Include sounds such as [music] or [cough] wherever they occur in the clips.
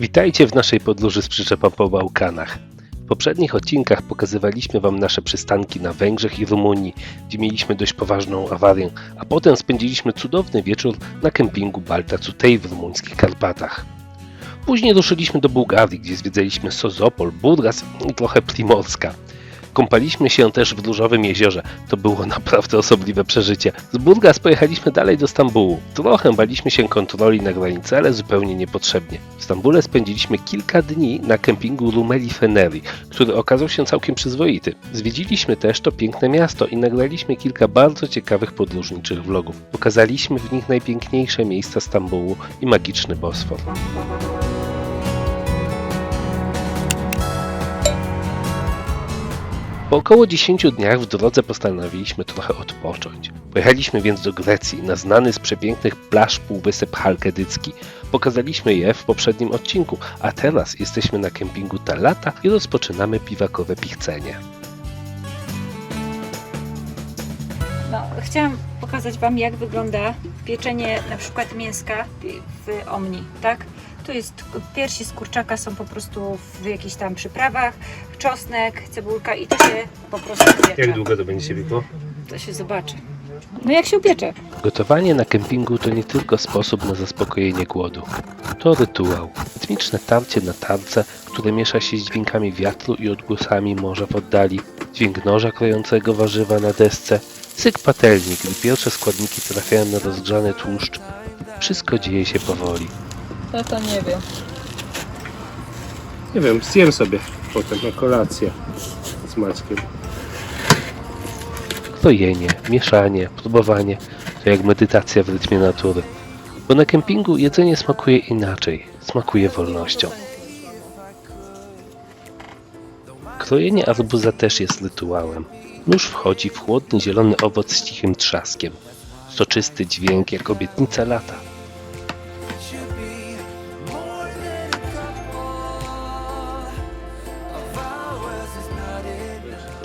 Witajcie w naszej podróży z przyczepą po Bałkanach. W poprzednich odcinkach pokazywaliśmy Wam nasze przystanki na Węgrzech i Rumunii, gdzie mieliśmy dość poważną awarię, a potem spędziliśmy cudowny wieczór na kempingu Balta Cutej w rumuńskich Karpatach. Później ruszyliśmy do Bułgarii, gdzie zwiedzaliśmy Sozopol, Burgas i trochę Primorska. Kąpaliśmy się też w Różowym Jeziorze. To było [laughs] naprawdę osobliwe przeżycie. Z Burgas pojechaliśmy dalej do Stambułu. Trochę baliśmy się kontroli na granicy, ale zupełnie niepotrzebnie. W Stambule spędziliśmy kilka dni na kempingu Rumeli Feneri, który okazał się całkiem przyzwoity. Zwiedziliśmy też to piękne miasto i nagraliśmy kilka bardzo ciekawych podróżniczych vlogów. Pokazaliśmy w nich najpiękniejsze miejsca Stambułu i magiczny Bosfor. Po około 10 dniach w drodze postanowiliśmy trochę odpocząć. Pojechaliśmy więc do Grecji, na znany z przepięknych plaż półwysep Halkedycki. Pokazaliśmy je w poprzednim odcinku, a teraz jesteśmy na kempingu Talata i rozpoczynamy piwakowe pichcenie. No, chciałam pokazać Wam, jak wygląda pieczenie na przykład mięska w omni, tak? Tu jest piersi z kurczaka są po prostu w jakichś tam przyprawach, czosnek, cebulka i to się po prostu piecze. długo to będzie się piekło? To się zobaczy. No jak się upiecze? Gotowanie na kempingu to nie tylko sposób na zaspokojenie głodu. To rytuał. Rytmiczne tarcie na tarce, które miesza się z dźwiękami wiatru i odgłosami morza w oddali, dźwięk noża krojącego warzywa na desce, syk patelni, gdy pierwsze składniki trafiają na rozgrzany tłuszcz. Wszystko dzieje się powoli. No to nie wiem. Nie wiem, zjem sobie potem na kolację z Maćkiem. Krojenie, mieszanie, próbowanie to jak medytacja w rytmie natury. Bo na kempingu jedzenie smakuje inaczej, smakuje wolnością. Krojenie arbuza też jest rytuałem. Nóż wchodzi w chłodny zielony owoc z cichym trzaskiem. Soczysty dźwięk jak obietnica lata.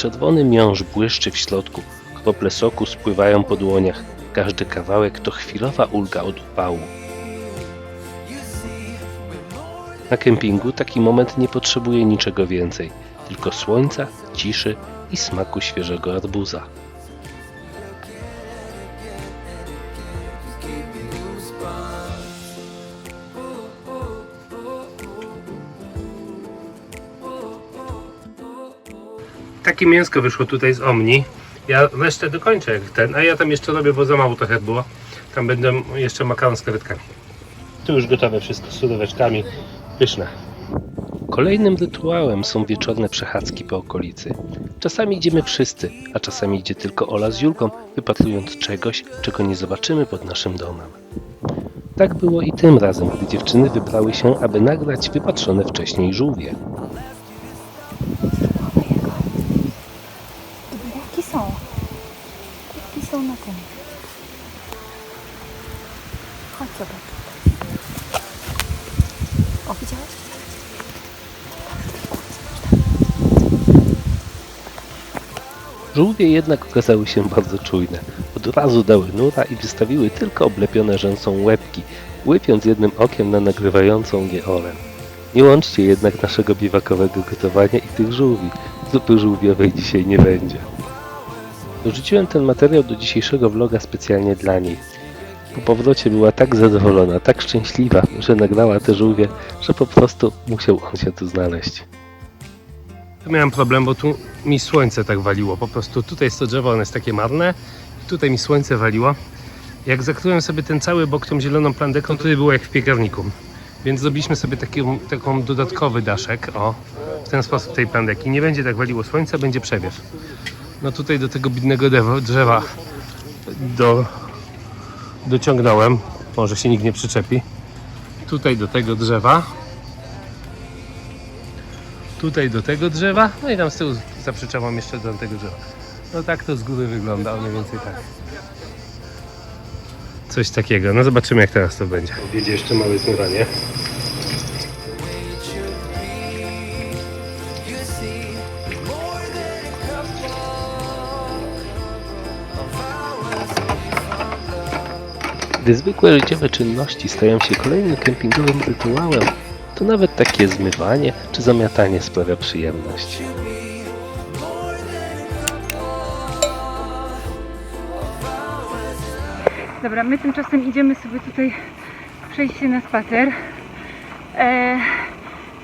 Czerwony miąższ błyszczy w środku, krople soku spływają po dłoniach. Każdy kawałek to chwilowa ulga od upału. Na kempingu taki moment nie potrzebuje niczego więcej, tylko słońca, ciszy i smaku świeżego arbuza. Takie mięsko wyszło tutaj z Omni. Ja resztę dokończę jak ten, a ja tam jeszcze robię, bo za mało trochę było. Tam będą jeszcze makaron z krewetkami. Tu już gotowe wszystko z suróweczkami. Pyszne. Kolejnym rytuałem są wieczorne przechadzki po okolicy. Czasami idziemy wszyscy, a czasami idzie tylko Ola z Julką, wypatrując czegoś, czego nie zobaczymy pod naszym domem. Tak było i tym razem, gdy dziewczyny wybrały się, aby nagrać wypatrzone wcześniej żółwie. Żółwie jednak okazały się bardzo czujne. Od razu dały nura i wystawiły tylko oblepione rzęsą łebki, łypiąc jednym okiem na nagrywającą je Olę. Nie łączcie jednak naszego biwakowego gotowania i tych żółwi. Zupy żółwiowej dzisiaj nie będzie. Dorzuciłem ten materiał do dzisiejszego vloga specjalnie dla niej. Po powrocie była tak zadowolona, tak szczęśliwa, że nagrała te żółwie, że po prostu musiał on się tu znaleźć. Miałem problem, bo tu mi słońce tak waliło. Po prostu tutaj jest to drzewo, ono jest takie marne. Tutaj mi słońce waliło. Jak zakryłem sobie ten cały bok tą zieloną plandeką, to tutaj było jak w piekarniku. Więc zrobiliśmy sobie taki, taką dodatkowy daszek, o, w ten sposób tej plandeki. Nie będzie tak waliło słońca, będzie przewiew. No tutaj do tego bidnego drzewa do, dociągnąłem. Może się nikt nie przyczepi. Tutaj do tego drzewa. Tutaj do tego drzewa. No i tam z tyłu zaprzyczałam jeszcze do tego drzewa. No tak to z góry wygląda, mniej więcej tak. Coś takiego. No zobaczymy jak teraz to będzie. Wiedzie jeszcze małe zmywanie. Gdy zwykłe życiowe czynności stają się kolejnym kempingowym rytuałem, to nawet takie zmywanie czy zamiatanie sprawia przyjemność. Dobra, my tymczasem idziemy sobie tutaj przejść się na spacer. E,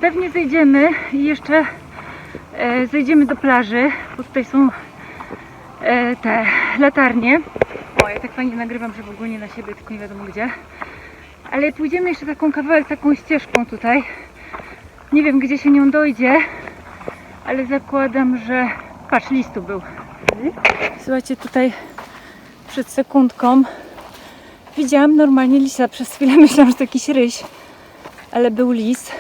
pewnie zejdziemy i jeszcze e, zejdziemy do plaży, bo tutaj są e, te latarnie. O, ja tak fajnie nagrywam, że w ogóle nie na siebie, tylko nie wiadomo gdzie. Ale pójdziemy jeszcze taką kawałek, taką ścieżką tutaj. Nie wiem, gdzie się nią dojdzie, ale zakładam, że... Patrz, tu był. Słuchajcie, tutaj przed sekundką widziałam normalnie lisa. Przez chwilę [laughs] myślałam, że to jakiś ryś, ale był lis.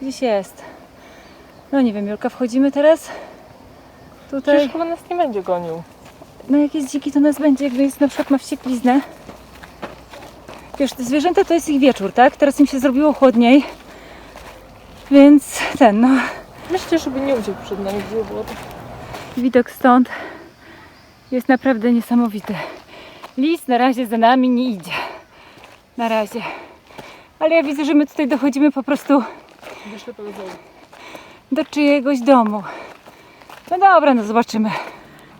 Gdzieś jest. No nie wiem, Julka, wchodzimy teraz? Tutaj. Przecież chyba nas nie będzie gonił. No jak jest dziki, to nas będzie, jakby jest na przykład ma wściekliznę. Wiesz, te zwierzęta to jest ich wieczór, tak? Teraz im się zrobiło chłodniej. Więc ten, no, Myślę, żeby nie uciekł przed nami, było to. widok stąd jest naprawdę niesamowity. Lis na razie za nami nie idzie. Na razie. Ale ja widzę, że my tutaj dochodzimy po prostu do czyjegoś domu. No dobra, no zobaczymy.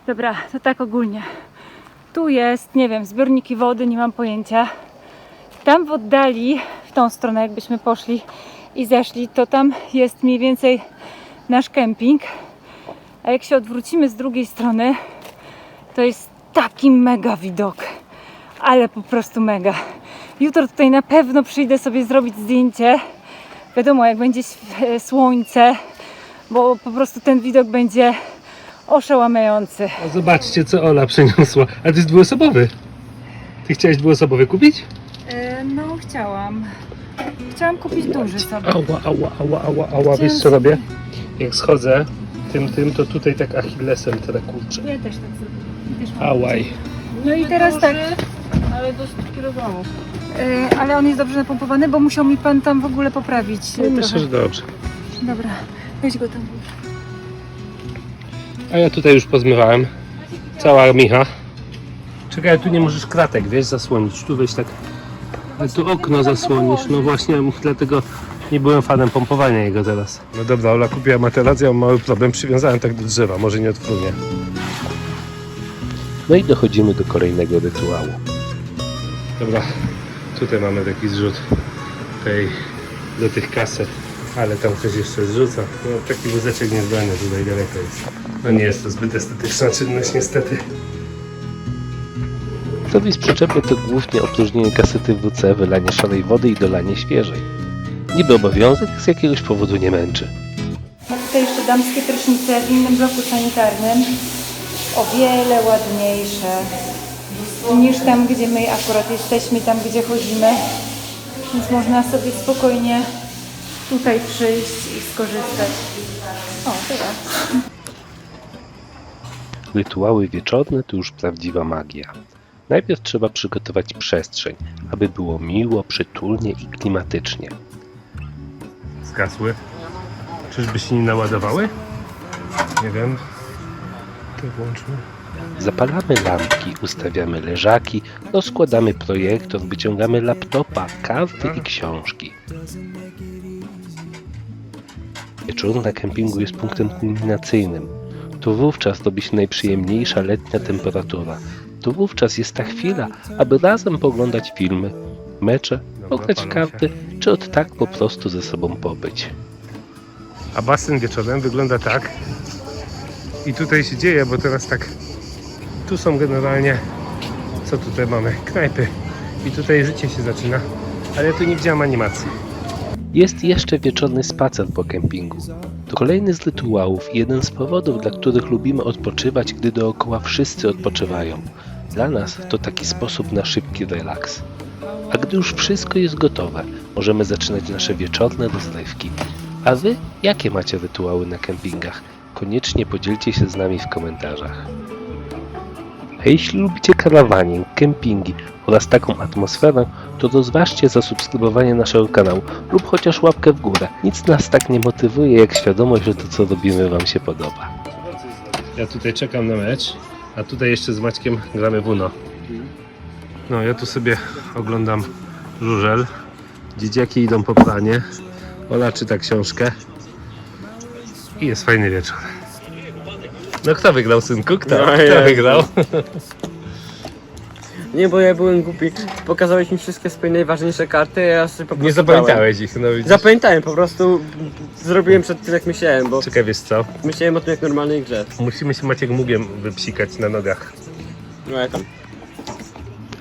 Dobra, to tak ogólnie. Tu jest, nie wiem, zbiorniki wody, nie mam pojęcia. Tam w oddali, w tą stronę jakbyśmy poszli i zeszli, to tam jest mniej więcej nasz kemping. A jak się odwrócimy z drugiej strony, to jest taki mega widok. Ale po prostu mega. Jutro tutaj na pewno przyjdę sobie zrobić zdjęcie. Wiadomo, jak będzie e, słońce, bo po prostu ten widok będzie oszałamiający. A zobaczcie, co Ola przyniosła. A to jest dwuosobowy. Ty chciałeś dwuosobowy kupić? no, chciałam. Chciałam kupić duży sobie. Ała, ała, ała, ała, ała. Wiesz co robię? Jak schodzę tym, tym, to tutaj tak achillesem tyle kurczę. Ja też tak zrobię. Też mam. Ałaj. No i teraz tak, Ale do 100 kg. e, ale on jest dobrze napompowany, bo musiał mi pan tam w ogóle poprawić. e, No, trochę. myślę, że dobrze. Dobra, weź go tam. A ja tutaj już pozmywałem. Cała armicha. Czekaj, tu nie możesz kratek, wiesz, zasłonić. Tu weź tak. Ale tu okno zasłonisz. No właśnie, dlatego nie byłem fanem pompowania jego teraz. No dobra, Ola kupiła materac, ja mam mały problem. Przywiązałem tak do drzewa, może nie odfrunie. No i dochodzimy do kolejnego rytuału. Dobra, tutaj mamy taki zrzut tej, do tych kaset, ale tam ktoś jeszcze zrzuca. No, taki wózeczek niezbędny tutaj daleko jest. No nie jest to zbyt estetyczna czynność niestety. Serwis przyczepy to głównie opróżnienie kasety WC, wylanie szarej wody i dolanie świeżej. Niby obowiązek z jakiegoś powodu nie męczy. Mam tutaj jeszcze damskie prysznice w innym bloku sanitarnym. O wiele ładniejsze niż tam, gdzie my akurat jesteśmy, tam gdzie chodzimy. Więc można sobie spokojnie tutaj przyjść i skorzystać. O, teraz. Rytuały wieczorne to już prawdziwa magia. Najpierw trzeba przygotować przestrzeń, aby było miło, przytulnie i klimatycznie. Zgasły. Czyżby się nie naładowały? Nie wiem. To włączmy. Zapalamy lampki, ustawiamy leżaki, rozkładamy projektor, wyciągamy laptopa, karty i książki. Wieczór na kempingu jest punktem kulminacyjnym. To wówczas robi się najprzyjemniejsza letnia temperatura. To wówczas jest ta chwila, aby razem poglądać filmy, mecze, pograć karty, czy od tak po prostu ze sobą pobyć. A basen wieczorem wygląda tak. I tutaj się dzieje, bo teraz tak. Tu są generalnie. Co tutaj mamy? Knajpy. I tutaj życie się zaczyna. Ale ja tu nie widziałem animacji. Jest jeszcze wieczorny spacer po kempingu. To kolejny z rytuałów i jeden z powodów, dla których lubimy odpoczywać, gdy dookoła wszyscy odpoczywają. Dla nas to taki sposób na szybki relaks. A gdy już wszystko jest gotowe, możemy zaczynać nasze wieczorne rozrywki. A wy, jakie macie rytuały na kempingach? Koniecznie podzielcie się z nami w komentarzach. A jeśli lubicie karawanie, kempingi oraz taką atmosferę, to rozważcie zasubskrybowanie naszego kanału lub chociaż łapkę w górę. Nic nas tak nie motywuje jak świadomość, że to co robimy Wam się podoba. Ja tutaj czekam na mecz, a tutaj jeszcze z Maćkiem gramy w Uno. No, ja tu sobie oglądam żużel. Dzieciaki idą po planie. Ola czyta książkę. I jest fajny wieczór. No kto wygrał, synku? Kto? No, kto ja- wygrał? Nie, bo ja byłem głupi. Pokazałeś mi wszystkie swoje najważniejsze karty, a ja sobie po prostu Nie zapamiętałeś ich, no widzisz. Zapamiętałem, po prostu zrobiłem przed tym jak myślałem, bo Czekaj, wiesz co? myślałem o tym jak normalnej grze. Musimy się Maciek Mugiem wypsikać na nogach. No ja tam.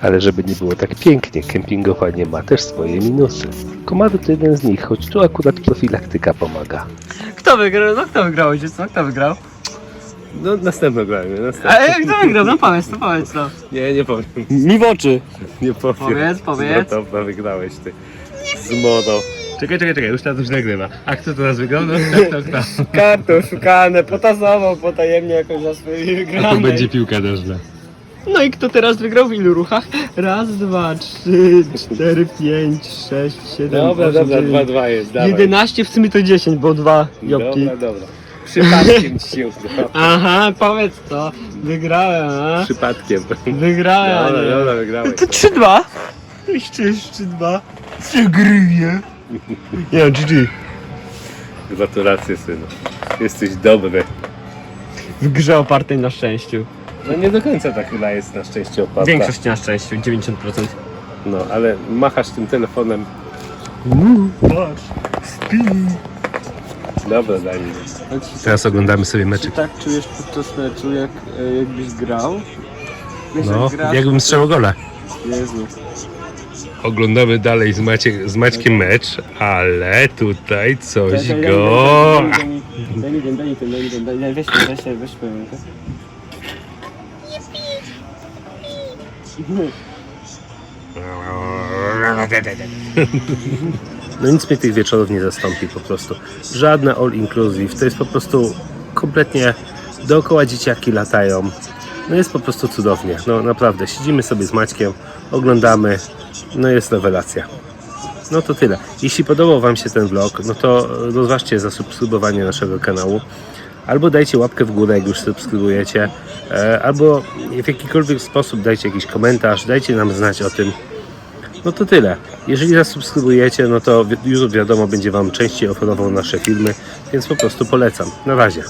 Ale żeby nie było tak pięknie, kempingowanie ma też swoje minusy. Komary to jeden z nich, choć tu akurat profilaktyka pomaga. Kto wygrał? No kto wygrał ojciec? No kto wygrał? No następno grajmy, następno. Ale kto wygrał? No powiedz, no powiedz no. Nie, nie powiem. Mi w oczy. Nie powiem. Powiedz, powiedz. No dobra, wygrałeś ty. Z modą. Czekaj, czekaj, czekaj, już teraz już nagrywa. A kto teraz wygrał? No kto, kto? Karty oszukane, potasował potajemnie jakoś za swojej A tu wygranej. będzie piłka nożna. No i kto teraz wygrał w ilu ruchach? Raz, dwa, trzy, cztery, pięć, sześć, siedem, Dobra, osiem, dobra, dziewięć, 2-2 jest, dawaj. 11, w sumie to 10, bo dwa jopki. Dobra, dobra. Przypadkiem [laughs] ci się udało. Aha, powiedz to. Wygrałem, a? Przypadkiem. Wygrałem. Dobra, dobra, wygrałeś. To 3-2. Jeszcze 3-2. Przegryję. Nie, GG. Gratulacje, synu. Jesteś dobry. W grze opartej na szczęściu. No nie do końca ta chyba jest na szczęście oparta. Większość na szczęściu, 90%. No, ale machasz tym telefonem. Patrz, spin. Dobra, daj mi. Teraz oglądamy sobie Czy meczek. tak czujesz podczas meczu, jak, e, jakbyś grał? Wiesz, No, jak grasz, jakbym strzelał gola. Jezu. Oglądamy dalej z, Maciek, z Maćkiem mecz, ale tutaj coś Daj, daj, daj, go... daj, daj, daj mi- Daj mi ten, daj mi ten, daj mi ten, daj, weź ten, weź ten, weź ten. [laughs] [laughs] No nic mnie tych wieczorów nie zastąpi po prostu. Żadne all inclusive. To jest po prostu kompletnie dookoła dzieciaki latają. No jest po prostu cudownie. No naprawdę. Siedzimy sobie z Maćkiem, oglądamy. No jest rewelacja. No to tyle. Jeśli podobał Wam się ten vlog, no to rozważcie zasubskrybowanie naszego kanału. Albo dajcie łapkę w górę, jak już subskrybujecie. E, Albo w jakikolwiek sposób dajcie jakiś komentarz, dajcie nam znać o tym, no to tyle. Jeżeli zasubskrybujecie, no to YouTube wiadomo będzie Wam częściej oferował nasze filmy, więc po prostu polecam. Na razie.